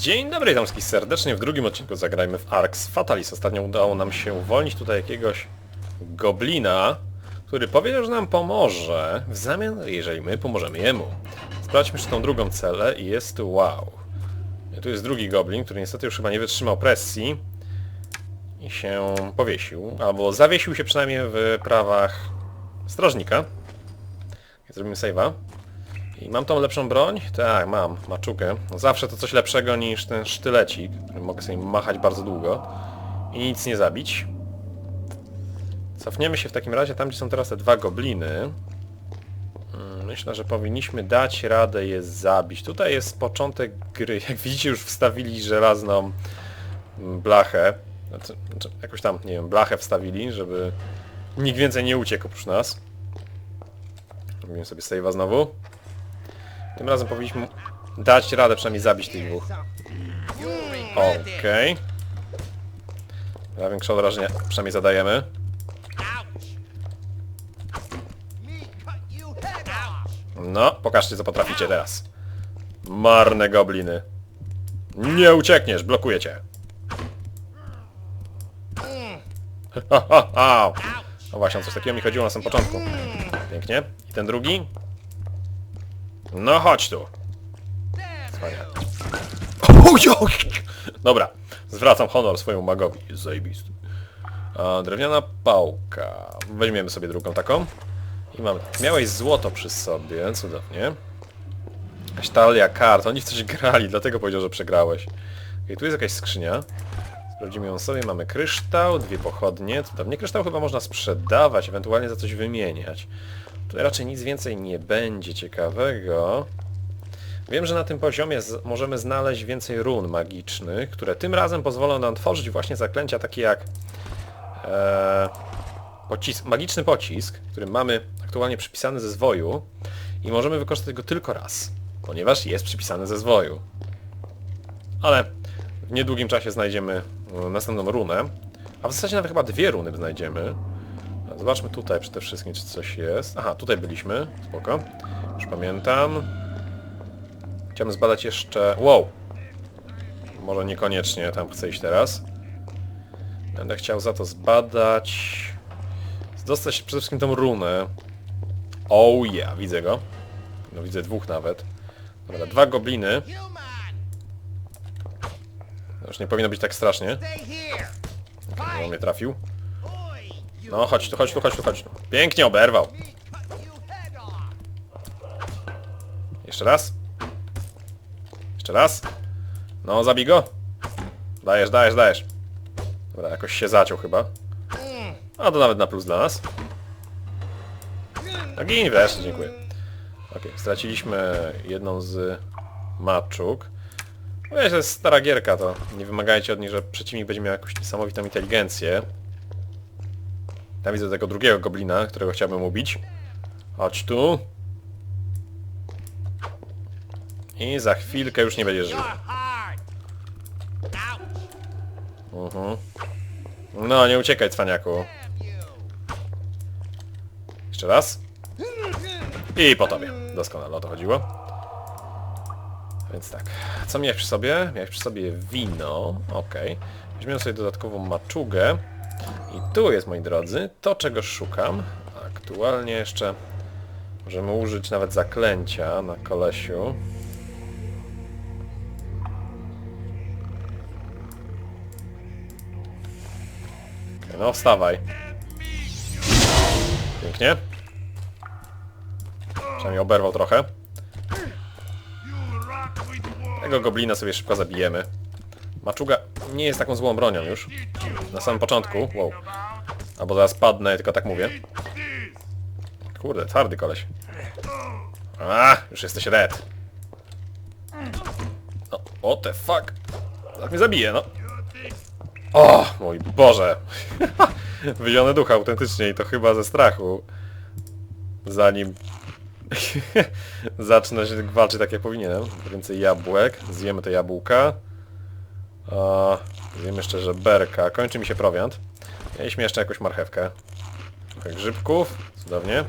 Dzień dobry, witam wszystkich serdecznie. W drugim odcinku zagrajmy w Arx Fatalis. Ostatnio udało nam się uwolnić tutaj jakiegoś goblina, który powiedział, że nam pomoże w zamian, jeżeli my pomożemy jemu. Sprawdźmy jeszcze tą drugą celę i jest wow. I tu jest drugi goblin, który niestety już chyba nie wytrzymał presji i się powiesił, albo zawiesił się przynajmniej w prawach strażnika. Zrobimy save'a. I mam tą lepszą broń? Tak, mam. Maczukę. Zawsze to coś lepszego niż ten sztylecik, którym mogę sobie machać bardzo długo i nic nie zabić. Cofniemy się w takim razie tam, gdzie są teraz te dwa gobliny. Mm, Myślę, że powinniśmy dać radę je zabić. Tutaj jest początek gry. Jak widzicie już wstawili żelazną blachę. Znaczy, znaczy, jakoś tam, nie wiem, blachę wstawili, żeby nikt więcej nie uciekł oprócz nas. Robimy sobie save'a znowu. Tym razem powinniśmy dać radę przynajmniej zabić tych dwóch. Okej. Okay. Większe obrażenia przynajmniej zadajemy. No, pokażcie co potraficie teraz. Marne gobliny. Nie uciekniesz, blokuję cię. No właśnie, coś takiego mi chodziło na samym początku. Pięknie. I ten drugi? No chodź tu. Dobra, zwracam honor swojemu magowi. Jest zajebisty. Drewniana pałka. Weźmiemy sobie drugą taką. I mamy. Miałeś złoto przy sobie, cudownie. Jakaś talia kart. Oni w coś grali, dlatego powiedział, że przegrałeś. Okay, tu jest jakaś skrzynia. Sprawdzimy ją sobie. Mamy kryształ, dwie pochodnie. Cudownie. Kryształ chyba można sprzedawać, ewentualnie za coś wymieniać. Tutaj raczej nic więcej nie będzie ciekawego. Wiem, że na tym poziomie możemy znaleźć więcej run magicznych, które tym razem pozwolą nam tworzyć właśnie zaklęcia takie jak e, magiczny pocisk, który mamy aktualnie przypisany ze zwoju i możemy wykorzystać go tylko raz, ponieważ jest przypisany ze zwoju. Ale w niedługim czasie znajdziemy e, następną runę, a w zasadzie nawet chyba dwie runy znajdziemy. Zobaczmy tutaj przede wszystkim, czy coś jest. Aha, tutaj byliśmy. Spoko. Już pamiętam. Chciałbym zbadać jeszcze... Wow! Może niekoniecznie tam chcę iść teraz. Będę chciał za to zbadać... Dostać przede wszystkim tą runę. Oh yeah, widzę go. No widzę dwóch nawet. Dobra, dwa gobliny. Już nie powinno być tak strasznie. Okay, on mnie trafił. No chodź tu, chodź tu, chodź tu, chodź tu. Pięknie oberwał. Jeszcze raz. Jeszcze raz. No, zabij go. Dajesz, dajesz, dajesz. Dobra, jakoś się zaciął chyba. A to nawet na plus dla nas. No gin wreszcie, dziękuję. Okej, straciliśmy jedną z maczuk. Wiesz, to jest stara gierka, to nie wymagajcie od niej, że przeciwnik będzie miał jakąś niesamowitą inteligencję. Ja widzę tego drugiego goblina, którego chciałbym ubić. Chodź tu. I za chwilkę już nie będziesz żył. Mhm. No, nie uciekaj, cwaniaku. Jeszcze raz. I po tobie. Doskonale o to chodziło. Więc tak. Co miałeś przy sobie? Miałeś przy sobie wino. Okej. Weźmiemy sobie dodatkową maczugę. I tu jest, moi drodzy, to czego szukam. Aktualnie jeszcze możemy użyć nawet zaklęcia na kolesiu. No, wstawaj. Pięknie. Przynajmniej oberwał trochę. Tego goblina sobie szybko zabijemy. Maczuga nie jest taką złą bronią już. Na samym początku. Wow. Albo zaraz padnę, tylko tak mówię. Kurde, twardy koleś. A, już jesteś red. No, what the fuck? Tak mnie zabije, no. O, mój Boże. Wyziony duch autentycznie i to chyba ze strachu. Zanim zacznę się walczyć tak jak powinienem. Więcej jabłek. Zjemy te jabłka. A, wiem jeszcze, że berka. Kończy mi się prowiant. Mieliśmy jeszcze jakąś marchewkę. Trochę grzybków. Cudownie.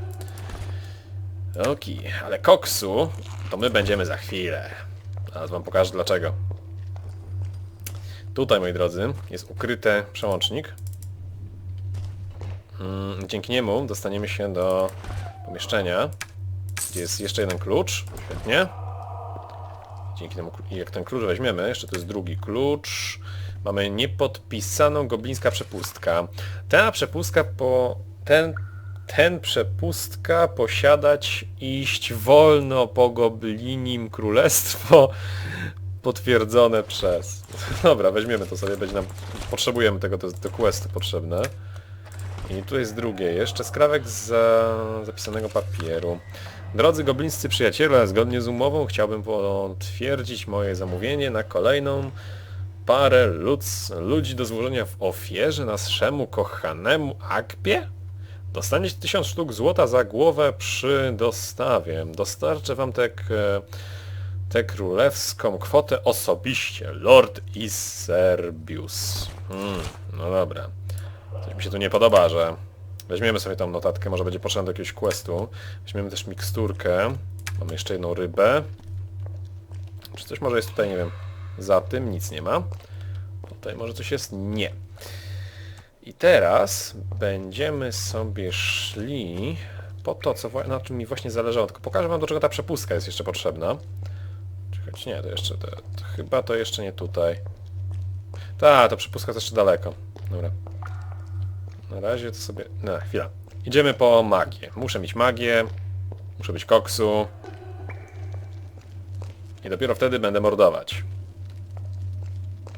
Oki, ale koksu to my będziemy za chwilę. Zaraz wam pokażę dlaczego. Tutaj, moi drodzy, jest ukryty przełącznik. Mm, Dzięki niemu dostaniemy się do pomieszczenia, gdzie jest jeszcze jeden klucz. Świetnie. Dzięki temu, jak ten klucz weźmiemy, jeszcze to jest drugi klucz. Mamy niepodpisaną goblińska przepustka. Ta przepustka po... Ten, ten przepustka posiadać iść wolno po goblinim królestwo potwierdzone przez... Dobra, weźmiemy to sobie, będzie nam... Potrzebujemy tego, to jest do questu potrzebne. I tu jest drugie, jeszcze skrawek z za- zapisanego papieru. Drodzy goblińscy przyjaciele, zgodnie z umową chciałbym potwierdzić moje zamówienie na kolejną parę ludz, ludzi do złożenia w ofierze naszemu kochanemu Akpie? Dostaniecie 1000 sztuk złota za głowę przy dostawie. Dostarczę wam tę tę królewską kwotę osobiście, Lord Iserbius. Hmm, no dobra. Coś mi się tu nie podoba, że weźmiemy sobie tą notatkę, może będzie potrzebna do jakiegoś questu. Weźmiemy też miksturkę. Mamy jeszcze jedną rybę. Czy coś może jest tutaj, nie wiem, za tym? Nic nie ma. Tutaj może coś jest? Nie. I teraz będziemy sobie szli po to, co, na czym mi właśnie zależało. Tylko pokażę wam, do czego ta przepustka jest jeszcze potrzebna. Czekać, nie, to jeszcze, to, to chyba to jeszcze nie tutaj. Ta, to przepustka też jeszcze daleko. Dobra. Na razie to sobie... No, chwila. Idziemy po magię. Muszę mieć magię. Muszę być koksu. I dopiero wtedy będę mordować.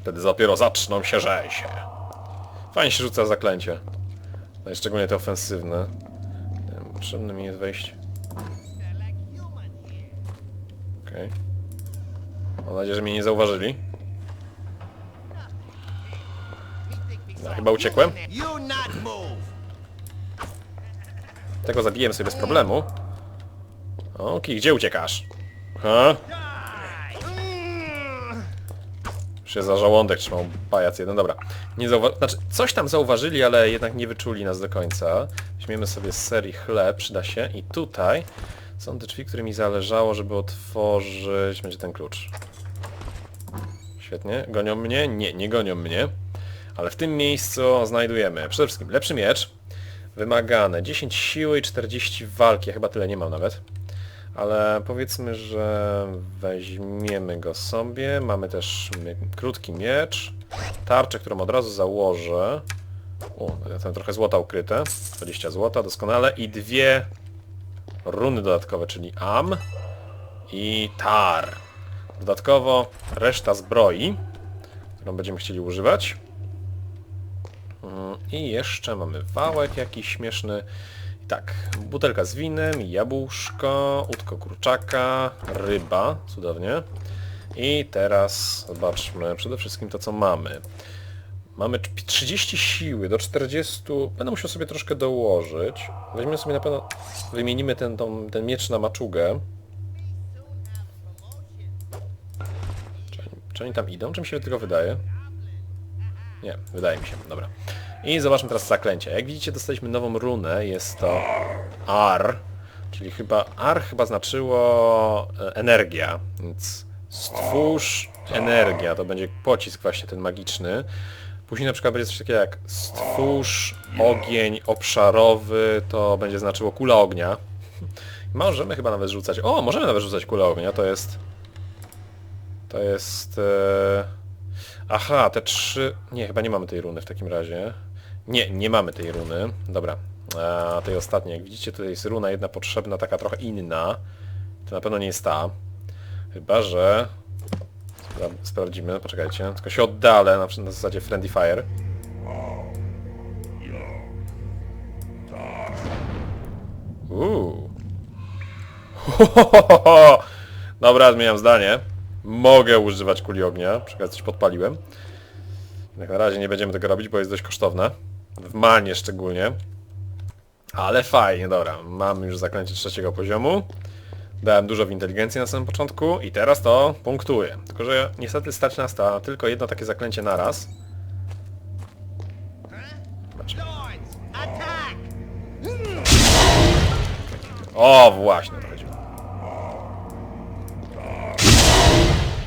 Wtedy dopiero zaczną się rzezie. Fajnie się rzuca zaklęcie. No i szczególnie te ofensywne. Potrzebne mi jest wejść. Okej. Mam nadzieję, że mnie nie zauważyli. No, chyba uciekłem. Tego zabiłem sobie bez problemu. Okej, gdzie uciekasz? Ha? Się za żołądek trzymał pajac jeden, dobra. Nie znaczy, coś tam zauważyli, ale jednak nie wyczuli nas do końca. Weźmiemy sobie z serii chleb, przyda się. I tutaj są te drzwi, które mi zależało, żeby otworzyć... Będzie ten klucz. Świetnie. Gonią mnie? Nie, nie gonią mnie. Ale w tym miejscu znajdujemy przede wszystkim lepszy miecz, wymagane 10 siły i 40 walki, ja chyba tyle nie mam nawet. Ale powiedzmy, że weźmiemy go sobie. Mamy też krótki miecz, tarczę, którą od razu założę. O, tam trochę złota ukryte. 20 złota, doskonale. I dwie runy dodatkowe, czyli am i tar. Dodatkowo reszta zbroi, którą będziemy chcieli używać. I jeszcze mamy wałek jakiś śmieszny. Tak, butelka z winem, jabłuszko, udko kurczaka, ryba, cudownie. I teraz zobaczmy przede wszystkim to co mamy. Mamy cz- 30 siły do 40. Będę musiał sobie troszkę dołożyć. Weźmiemy sobie na pewno, wymienimy ten, tą, ten miecz na maczugę. Czy czy oni tam idą? Czy mi się tylko wydaje? Nie, wydaje mi się. Dobra. I zobaczmy teraz zaklęcie. Jak widzicie dostaliśmy nową runę. Jest to AR. Czyli chyba AR chyba znaczyło e, energia. Więc stwórz energia. To będzie pocisk właśnie ten magiczny. Później na przykład będzie coś takiego jak stwórz ogień obszarowy. To będzie znaczyło kula ognia. Możemy chyba nawet rzucać... O, możemy nawet rzucać kulę ognia. To jest... To jest... E... Aha, te trzy... Nie, chyba nie mamy tej runy w takim razie. Nie, nie mamy tej runy. Dobra. A tej ostatniej, jak widzicie, tutaj jest runa jedna potrzebna, taka trochę inna. To na pewno nie jest ta. Chyba, że... Spra sprawdzimy, poczekajcie. Tylko się oddalę, na, na zasadzie Friendly Fire. Uuu. Dobra, zmieniam zdanie. Mogę używać kuli ognia. Przykład coś podpaliłem. Jak na razie nie będziemy tego robić, bo jest dość kosztowne. W manie szczególnie. Ale fajnie, dobra. Mam już zaklęcie trzeciego poziomu. Dałem dużo w inteligencji na samym początku i teraz to punktuję. Tylko, że niestety stać nas na tylko jedno takie zaklęcie na raz. O, właśnie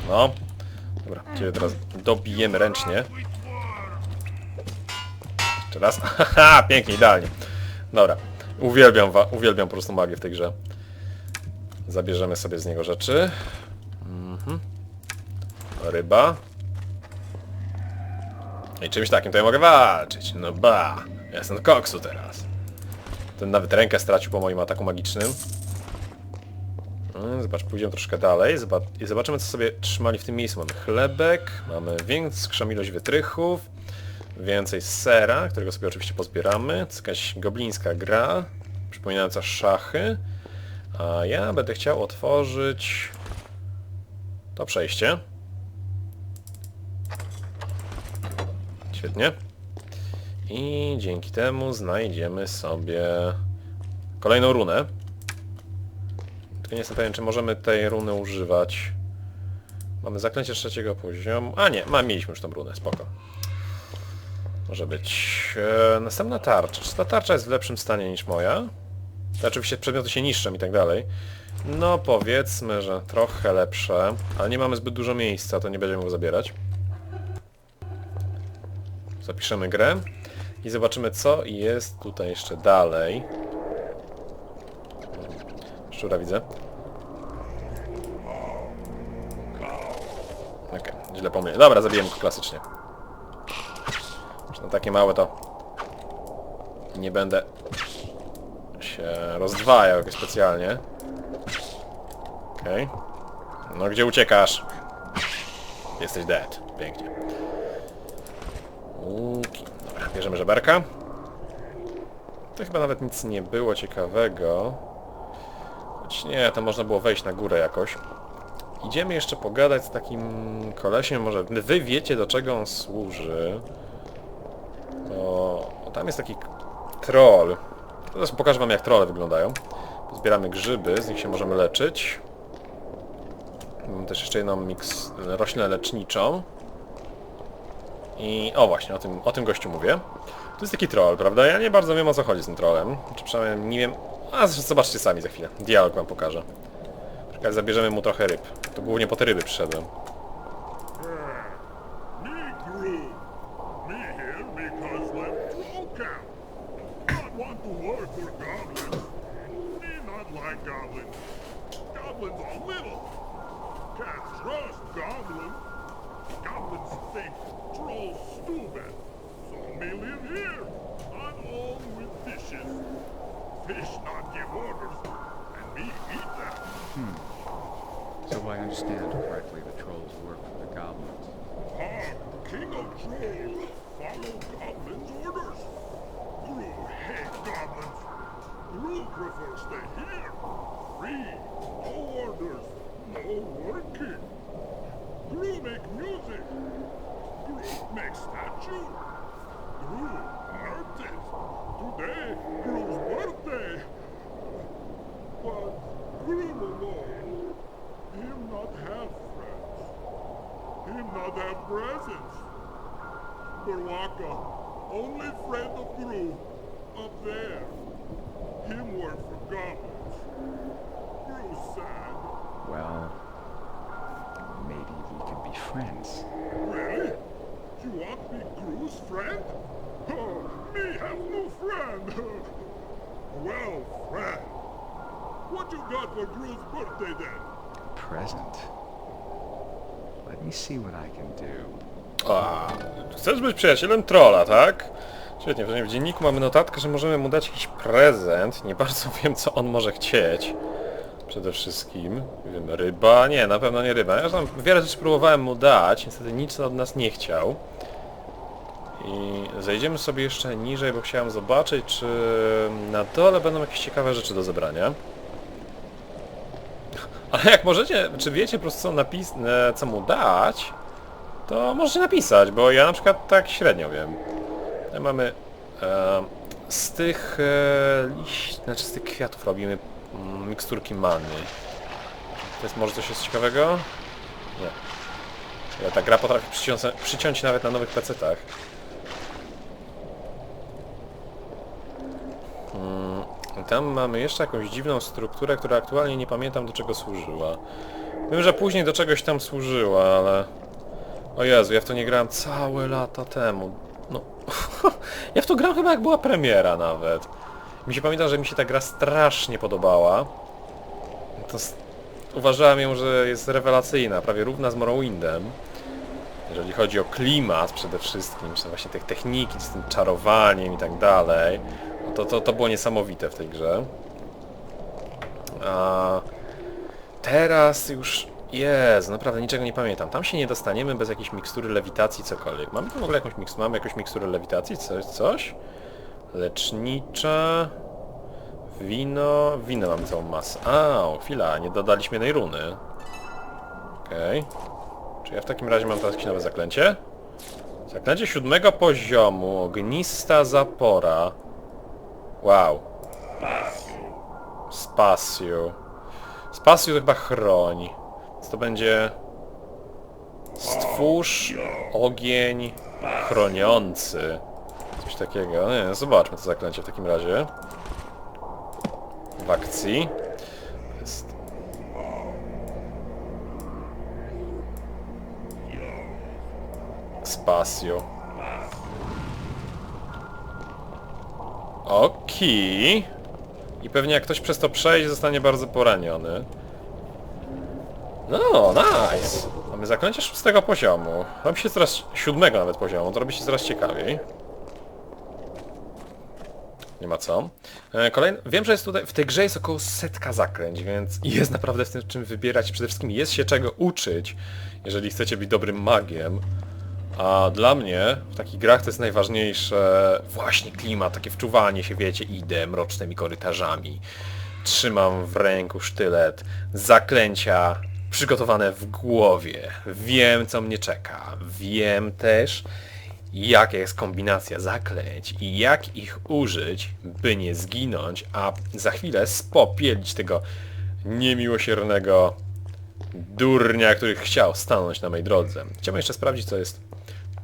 No. Dobra, ciebie teraz dobijemy ręcznie. Jeszcze raz. Haha, pięknie, idealnie. Dobra. Uwielbiam, uwielbiam po prostu magię w tej grze. Zabierzemy sobie z niego rzeczy. Mhm. Ryba. I czymś takim to ja mogę walczyć. No ba. Jestem koksu teraz. Ten nawet rękę stracił po moim ataku magicznym. Zobacz, pójdziemy troszkę dalej i zobaczymy co sobie trzymali w tym miejscu. Mamy chlebek, mamy większą ilość wytrychów, więcej sera, którego sobie oczywiście pozbieramy. To jest jakaś goblińska gra, przypominająca szachy. A ja będę chciał otworzyć to przejście. Świetnie. I dzięki temu znajdziemy sobie kolejną runę. Tylko nie jestem pewien, czy możemy tej runy używać. Mamy zaklęcie trzeciego poziomu. A nie, ma, mieliśmy już tą runę, spoko. Może być. E, następna tarcza. Czy ta tarcza jest w lepszym stanie niż moja? To oczywiście przedmioty się niszczą i tak dalej. No powiedzmy, że trochę lepsze, ale nie mamy zbyt dużo miejsca, to nie będziemy go zabierać. Zapiszemy grę i zobaczymy co jest tutaj jeszcze dalej. Szczura widzę. Okej, źle pomyliłem. Dobra, zabijemy go klasycznie. Zresztą takie małe to nie będę się rozdwajał jakoś specjalnie. Okej. No gdzie uciekasz? Jesteś dead. Pięknie. Łuki. Dobra, bierzemy żeberka. To chyba nawet nic nie było ciekawego. Nie, to można było wejść na górę jakoś. Idziemy jeszcze pogadać z takim kolesiem, może wy wiecie do czego on służy. O, o tam jest taki troll. Teraz pokażę wam jak trolle wyglądają. Zbieramy grzyby, z nich się możemy leczyć. Mam też jeszcze jedną miks roślinę leczniczą. I o właśnie, o tym, o tym gościu mówię. To jest taki troll, prawda? Ja nie bardzo wiem o co chodzi z tym trollem. Czy przynajmniej nie wiem... A zresztą zobaczcie sami za chwilę. Dialog wam pokażę. Zabierzemy mu trochę ryb. To głównie po te ryby przyszedłem. Them. So I understand correctly, the trolls work for the goblins. Ah, King of Trolls, follow Goblin's orders. Gru hate goblins. Gru prefer stay here. Free, no orders, no working. Gru make music. Gru make statue. Gru artist. Today, Gru's Alone, him not have friends. Him not have presents. Barwaka, only friend of Gru, up there. Him work for goblins. Gru sad. Well, maybe we can be friends. Really? You want be Gru's friend? Oh, me have no friend. well, friend. What you got for Gru's birthday then? Present. Let me see what I can do. A, chcesz być przyjacielem trolla, tak? Świetnie, w dzienniku mamy notatkę, że możemy mu dać jakiś prezent. Nie bardzo wiem, co on może chcieć. Przede wszystkim. Nie wiem, ryba? Nie, na pewno nie ryba. Ja tam wiele rzeczy próbowałem mu dać, niestety nic od nas nie chciał. I zejdziemy sobie jeszcze niżej, bo chciałem zobaczyć, czy na dole będą jakieś ciekawe rzeczy do zebrania. Ale jak możecie, czy wiecie po prostu co, napis e, co mu dać, to możecie napisać, bo ja na przykład tak średnio wiem. Tutaj mamy e, z tych e, liść, znaczy z tych kwiatów robimy mm, miksturki many. To jest może coś jest ciekawego? Nie. Ale ta gra potrafi przyciąć, przyciąć nawet na nowych pecetach. Mm, Tam mamy jeszcze jakąś dziwną strukturę, która aktualnie nie pamiętam do czego służyła. Wiem, że później do czegoś tam służyła, ale O Jezu, ja w to nie grałem całe lata temu. No, ja w to grałem chyba jak była premiera nawet. Mi się pamięta, że mi się ta gra strasznie podobała. To uważałem ją, że jest rewelacyjna, prawie równa z Morrowindem. Jeżeli chodzi o klimat przede wszystkim, czy właśnie tych techniki, z tym czarowaniem i tak dalej, to, to, to było niesamowite w tej grze. A teraz już... Jezu, naprawdę niczego nie pamiętam. Tam się nie dostaniemy bez jakiejś mikstury lewitacji, cokolwiek. Mamy tu w ogóle jakąś miks... Mamy jakąś miksturę lewitacji? Coś? Coś? Lecznicza... Wino... Wino mamy całą masę. A, chwila, nie dodaliśmy jednej runy. Okej. Czy ja w takim razie mam teraz jakieś nowe zaklęcie? Zaklęcie siódmego poziomu. Ognista zapora. Wow. Spasiu. Spasiu to chyba chroń. Więc to będzie... Stwórz ogień chroniący. Coś takiego. Nie, zobaczmy to zaklęcie w takim razie. W akcji. Jest Spasio. I pewnie jak ktoś przez to przejdzie, zostanie bardzo poraniony. No, nice. Mamy zaklęcie szóstego poziomu. Robi się coraz siódmego nawet poziomu, to robi się coraz ciekawiej. Nie ma co. E, Kolejny, wiem, że jest tutaj, w tej grze jest około setka zaklęć, więc jest naprawdę w tym czym wybierać. Przede wszystkim jest się czego uczyć, jeżeli chcecie być dobrym magiem. A dla mnie w takich grach to jest najważniejsze właśnie klimat, takie wczuwanie się, wiecie, idę mrocznymi korytarzami, trzymam w ręku sztylet, zaklęcia przygotowane w głowie, wiem co mnie czeka, wiem też jaka jest kombinacja zaklęć i jak ich użyć, by nie zginąć, a za chwilę spopielić tego niemiłosiernego durnia, który chciał stanąć na mojej drodze. Chciałbym jeszcze sprawdzić, co jest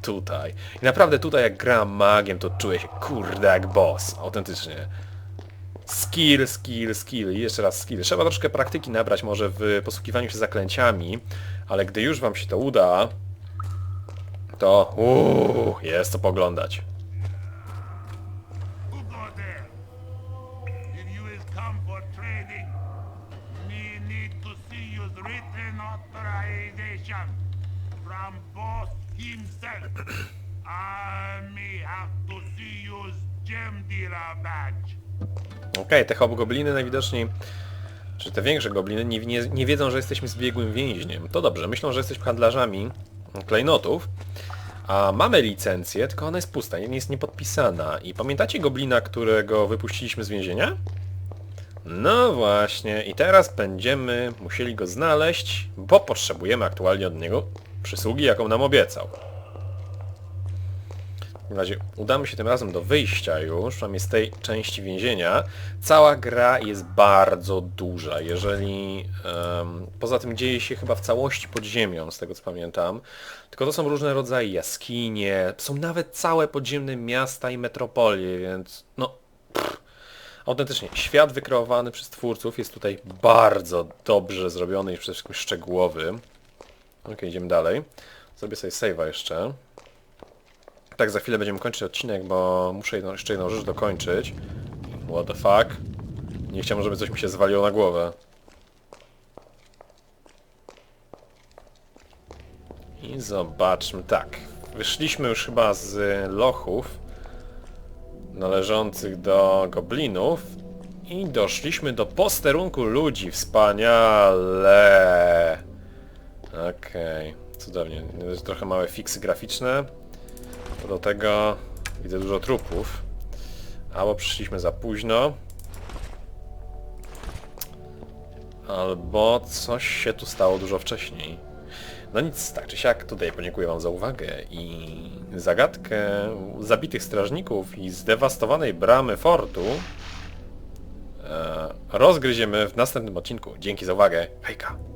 tutaj. I naprawdę tutaj jak gram magiem, to czuję się kurde jak boss. Autentycznie. Skill, skill, skill i jeszcze raz skill. Trzeba troszkę praktyki nabrać może w posługiwaniu się zaklęciami, ale gdy już wam się to uda, to uuu, jest to poglądać. Himself. I me have to see dealer badge. Okej, te hobgobliny najwidoczniej, czy te większe gobliny nie, nie, nie wiedzą, że jesteśmy zbiegłym więźniem. To dobrze, myślą, że jesteśmy handlarzami klejnotów, a mamy licencję, tylko ona jest pusta, nie jest niepodpisana. I pamiętacie goblina, którego wypuściliśmy z więzienia? No właśnie, i teraz będziemy musieli go znaleźć, bo potrzebujemy aktualnie od niego przysługi, jaką nam obiecał. W takim razie udamy się tym razem do wyjścia już, przynajmniej z tej części więzienia. Cała gra jest bardzo duża, jeżeli... em, poza tym dzieje się chyba w całości pod ziemią, z tego co pamiętam. Tylko to są różne rodzaje jaskinie, są nawet całe podziemne miasta i metropolie, więc no... Autentycznie, świat wykreowany przez twórców jest tutaj bardzo dobrze zrobiony i przede wszystkim szczegółowy. Ok, idziemy dalej. Zrobię sobie save'a jeszcze. Tak, za chwilę będziemy kończyć odcinek, bo muszę jeszcze jedną rzecz dokończyć. What the fuck? Nie chciałbym, żeby coś mi się zwaliło na głowę. I zobaczmy, tak. Wyszliśmy już chyba z lochów należących do goblinów i doszliśmy do posterunku ludzi. Wspaniale! Okej, cudownie. Trochę małe fiksy graficzne. Do tego widzę dużo trupów. Albo przyszliśmy za późno. Albo coś się tu stało dużo wcześniej. No nic, tak czy siak, tutaj podziękuję wam za uwagę i zagadkę zabitych strażników i zdewastowanej bramy fortu e, rozgryziemy w następnym odcinku. Dzięki za uwagę. Hejka!